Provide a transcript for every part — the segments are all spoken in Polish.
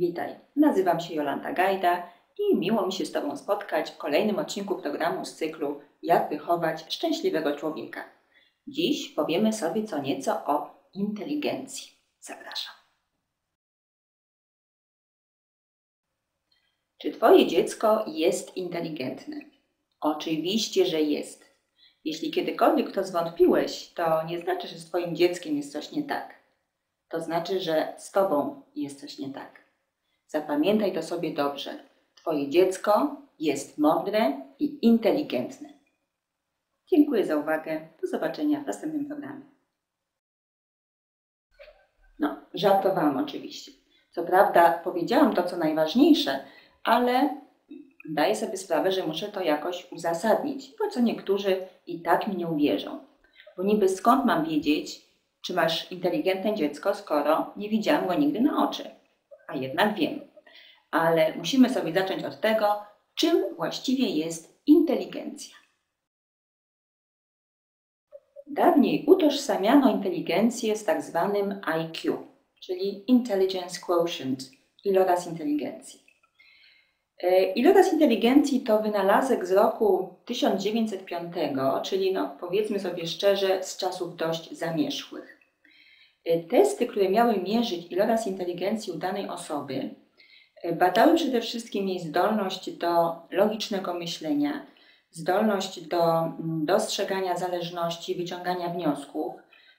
Witaj, nazywam się Jolanta Gajda i miło mi się z Tobą spotkać w kolejnym odcinku programu z cyklu Jak wychować szczęśliwego człowieka. Dziś powiemy sobie co nieco o inteligencji. Zapraszam. Czy Twoje dziecko jest inteligentne? Oczywiście, że jest. Jeśli kiedykolwiek to zwątpiłeś, to nie znaczy, że z Twoim dzieckiem jest coś nie tak. To znaczy, że z Tobą jest coś nie tak. Zapamiętaj to sobie dobrze. Twoje dziecko jest mądre i inteligentne. Dziękuję za uwagę. Do zobaczenia w następnym programie. No, żartowałam oczywiście. Co prawda powiedziałam to, co najważniejsze, ale Daję sobie sprawę, że muszę to jakoś uzasadnić, bo co niektórzy i tak mi nie uwierzą. Bo niby skąd mam wiedzieć, czy masz inteligentne dziecko, skoro nie widziałam go nigdy na oczy? A jednak wiem. Ale musimy sobie zacząć od tego, czym właściwie jest inteligencja. Dawniej utożsamiano inteligencję z tak zwanym IQ, czyli Intelligence Quotient, iloraz inteligencji. E, iloraz inteligencji to wynalazek z roku 1905, czyli no, powiedzmy sobie szczerze, z czasów dość zamierzchłych. E, testy, które miały mierzyć iloraz inteligencji u danej osoby, e, badały przede wszystkim jej zdolność do logicznego myślenia, zdolność do mm, dostrzegania zależności, wyciągania wniosków,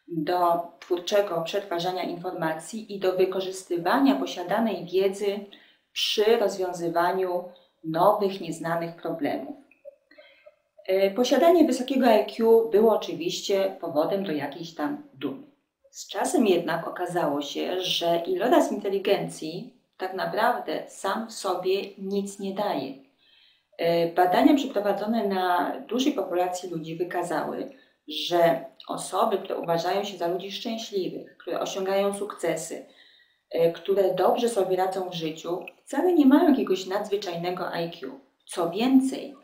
do twórczego przetwarzania informacji i do wykorzystywania posiadanej wiedzy przy rozwiązywaniu nowych, nieznanych problemów. E, posiadanie wysokiego IQ było oczywiście powodem do jakiejś tam dumy. Z czasem jednak okazało się, że iloraz inteligencji tak naprawdę sam w sobie nic nie daje. E, badania przeprowadzone na dużej populacji ludzi wykazały, że osoby, które uważają się za ludzi szczęśliwych, które osiągają sukcesy, E, które dobrze sobie radzą w życiu, wcale nie mają jakiegoś nadzwyczajnego IQ. Co więcej,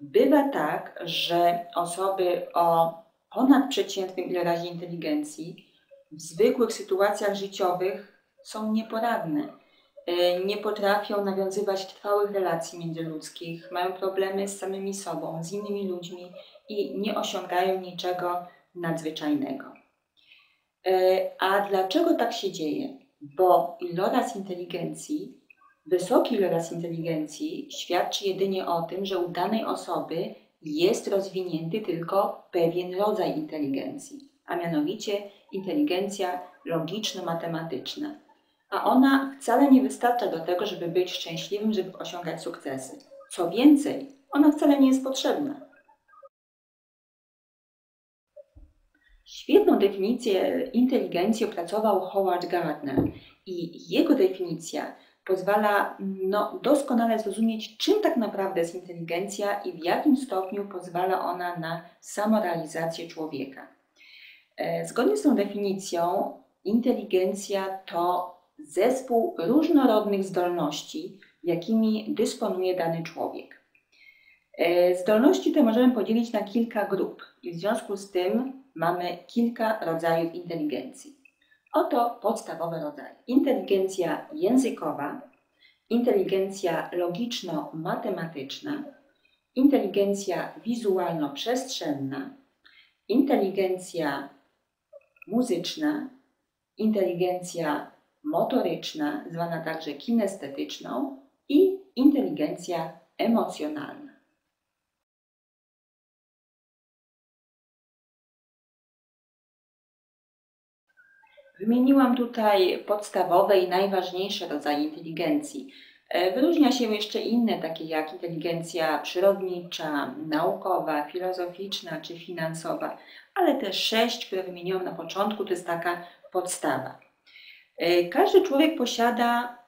bywa tak, że osoby o ponadprzeciętnym ilorazie inteligencji w zwykłych sytuacjach życiowych są nieporadne. E, nie potrafią nawiązywać trwałych relacji międzyludzkich, mają problemy z samymi sobą, z innymi ludźmi i nie osiągają niczego nadzwyczajnego. E, a dlaczego tak się dzieje? bo iloraz inteligencji, wysoki iloraz inteligencji świadczy jedynie o tym, że u danej osoby jest rozwinięty tylko pewien rodzaj inteligencji, a mianowicie inteligencja logiczno-matematyczna. A ona wcale nie wystarcza do tego, żeby być szczęśliwym, żeby osiągać sukcesy. Co więcej, ona wcale nie jest potrzebna. Świetną definicję inteligencji opracował Howard Gardner i jego definicja pozwala no, doskonale zrozumieć, czym tak naprawdę jest inteligencja i w jakim stopniu pozwala ona na samorealizację człowieka. E, zgodnie z tą definicją, inteligencja to zespół różnorodnych zdolności, jakimi dysponuje dany człowiek. E, zdolności te możemy podzielić na kilka grup i w związku z tym mamy kilka rodzajów inteligencji. Oto podstawowe rodzaje. Inteligencja językowa, inteligencja logiczno-matematyczna, inteligencja wizualno-przestrzenna, inteligencja muzyczna, inteligencja motoryczna, zwana także kinestetyczną i inteligencja emocjonalna. Wymieniłam tutaj podstawowe i najważniejsze rodzaje inteligencji. E, wyróżnia się jeszcze inne, takie jak inteligencja przyrodnicza, naukowa, filozoficzna czy finansowa, ale te sześć, które wymieniłam na początku, to jest taka podstawa. E, każdy człowiek posiada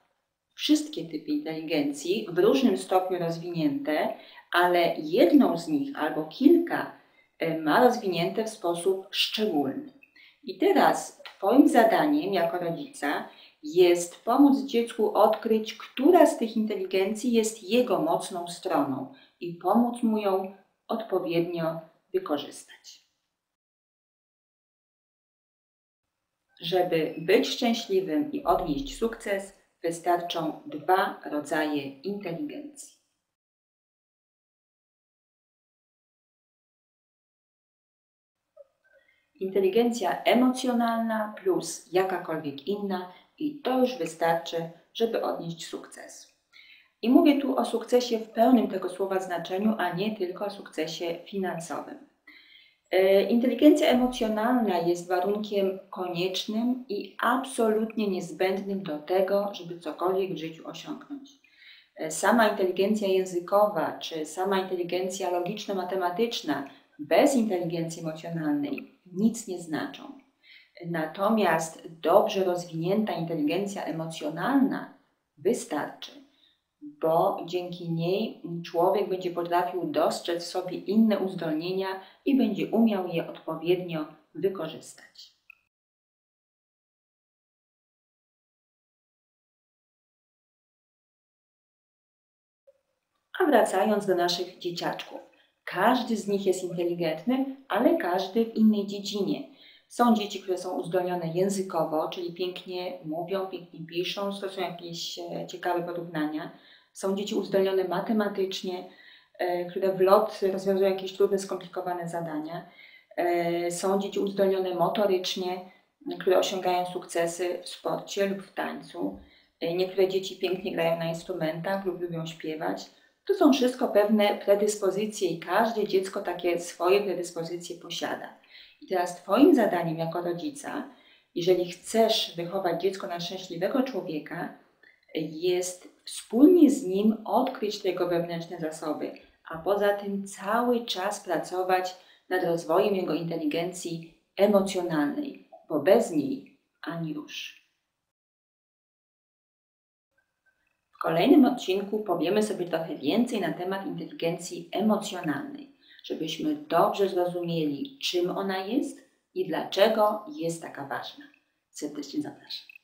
wszystkie typy inteligencji w różnym stopniu rozwinięte, ale jedną z nich albo kilka e, ma rozwinięte w sposób szczególny. I teraz Twoim zadaniem jako rodzica jest pomóc dziecku odkryć, która z tych inteligencji jest jego mocną stroną i pomóc mu ją odpowiednio wykorzystać. Żeby być szczęśliwym i odnieść sukces, wystarczą dwa rodzaje inteligencji. Inteligencja emocjonalna plus jakakolwiek inna i to już wystarczy, żeby odnieść sukces. I mówię tu o sukcesie w pełnym tego słowa znaczeniu, a nie tylko o sukcesie finansowym. E, inteligencja emocjonalna jest warunkiem koniecznym i absolutnie niezbędnym do tego, żeby cokolwiek w życiu osiągnąć. E, sama inteligencja językowa czy sama inteligencja logiczno-matematyczna bez inteligencji emocjonalnej nic nie znaczą. Natomiast dobrze rozwinięta inteligencja emocjonalna wystarczy, bo dzięki niej człowiek będzie potrafił dostrzec w sobie inne uzdolnienia i będzie umiał je odpowiednio wykorzystać. A wracając do naszych dzieciaczków. Każdy z nich jest inteligentny, ale każdy w innej dziedzinie. Są dzieci, które są uzdolnione językowo, czyli pięknie mówią, pięknie piszą, stosują jakieś e, ciekawe porównania. Są dzieci uzdolnione matematycznie, e, które w lot rozwiązują jakieś trudne, skomplikowane zadania. E, są dzieci uzdolnione motorycznie, które osiągają sukcesy w sporcie lub w tańcu. Niektóre dzieci pięknie grają na instrumentach lub lubią śpiewać. To są wszystko pewne predyspozycje i każde dziecko takie swoje predyspozycje posiada. Teraz Twoim zadaniem jako rodzica, jeżeli chcesz wychować dziecko na szczęśliwego człowieka, jest wspólnie z nim odkryć tego wewnętrzne zasoby, a poza tym cały czas pracować nad rozwojem jego inteligencji emocjonalnej, bo bez niej ani rusz. W kolejnym odcinku powiemy sobie trochę więcej na temat inteligencji emocjonalnej, żebyśmy dobrze zrozumieli, czym ona jest i dlaczego jest taka ważna. Serdecznie zapraszam.